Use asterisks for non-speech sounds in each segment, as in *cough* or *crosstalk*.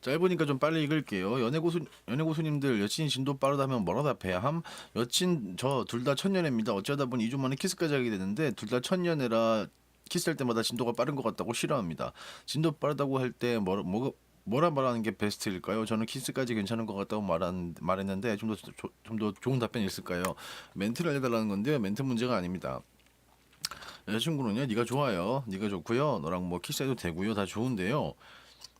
짧으니까 좀 빨리 읽을게요. 연애 고수 연애 고수님들 여친이 진도 빠르다면 뭐라 답해야 함? 여친 저 둘다 천년애입니다. 어쩌다 보니 2주 만에 키스까지 하게 되는데 둘다 천년애라 키스할 때마다 진도가 빠른 것 같다고 싫어합니다. 진도 빠르다고 할 때 뭐, 뭐 뭐라 말하는 게 베스트일까요? 저는 키스까지 괜찮은 것 같다고 말한, 말했는데 좀 더 좀 더 좋은 답변이 있을까요? 멘트를 알려달라는 건데요. 멘트 문제가 아닙니다. 여자친구는요, 네가 좋아요, 네가 좋고요, 너랑 뭐 키스해도 되고요, 다 좋은데요.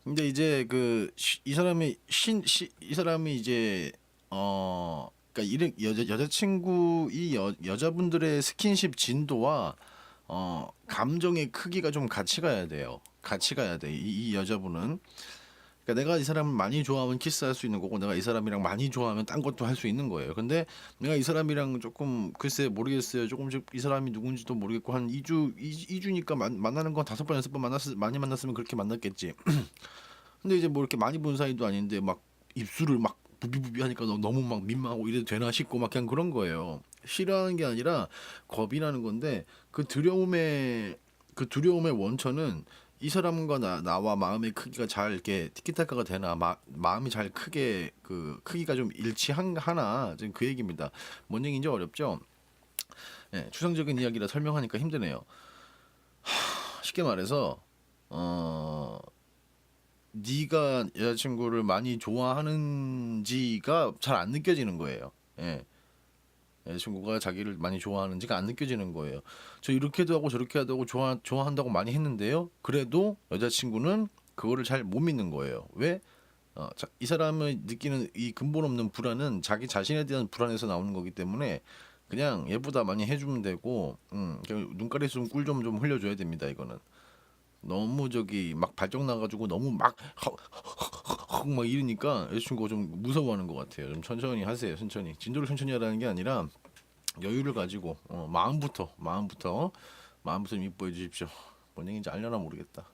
근데 이제 그 이 사람이 신 이 사람이 이제 어 그러니까 이런 여자 여자친구 이 여, 여자분들의 스킨십 진도와 어 감정의 크기가 좀 같이 가야 돼요. 같이 가야 돼. 이, 이 여자분은 그러니까 내가 이 사람을 많이 좋아하면 키스할 수 있는 거고 내가 이 사람이랑 많이 좋아하면 딴 것도 할 수 있는 거예요. 근데 내가 이 사람이랑 조금 글쎄 모르겠어요. 조금씩 이 사람이 누군지도 모르겠고 한 2주 2, 주니까 만나는 건 다섯 번 여섯 번 만났 많이 만났으면 그렇게 만났겠지. *clears throat* 근데 이제 뭐 이렇게 많이 본 사이도 아닌데 막 입술을 막 부비부비 하니까 너- 너무 막 민망하고 이래도 되나 싶고 막 그냥 그런 거예요. 싫어하는 게 아니라 겁이 나는 건데 그 두려움의 그 두려움의 원천은 이 사람과 나, 나와 마음의 크기가 잘 이렇게 티키타카가 되나 마, 마음이 잘 크게 그 크기가 좀 일치하나 지금 그 얘기입니다. 뭔 얘기인지 어렵죠? 예, 추상적인 이야기라 설명하니까 힘드네요. 하, 쉽게 말해서 어 네가 여자친구를 많이 좋아하는지가 잘 안 느껴지는 거예요. 예. 여자친구가 자기를 많이 좋아하는지가 안 느껴지는 거예요. 저 이렇게도 하고 저렇게도 하고 좋아 좋아한다고 많이 했는데요. 그래도 여자친구는 그거를 잘 못 믿는 거예요. 왜? 어, 자, 이 사람을 느끼는 이 근본 없는 불안은 자기 자신에 대한 불안에서 나오는 거기 때문에 그냥 얘보다 많이 해주면 되고, 음, 그냥 눈가리 좀꿀좀좀 흘려줘야 됩니다. 이거는 너무 저기 막 발정 나가지고 너무 막 막 이러니까 여자친구가 좀 무서워하는 것 같아요. 좀 천천히 하세요. 천천히 진도를 천천히 하라는 게 아니라 여유를 가지고 어, 마음부터 마음부터 마음부터 좀 이뻐해 주십시오. 뭔 얘기인지 알려나 모르겠다.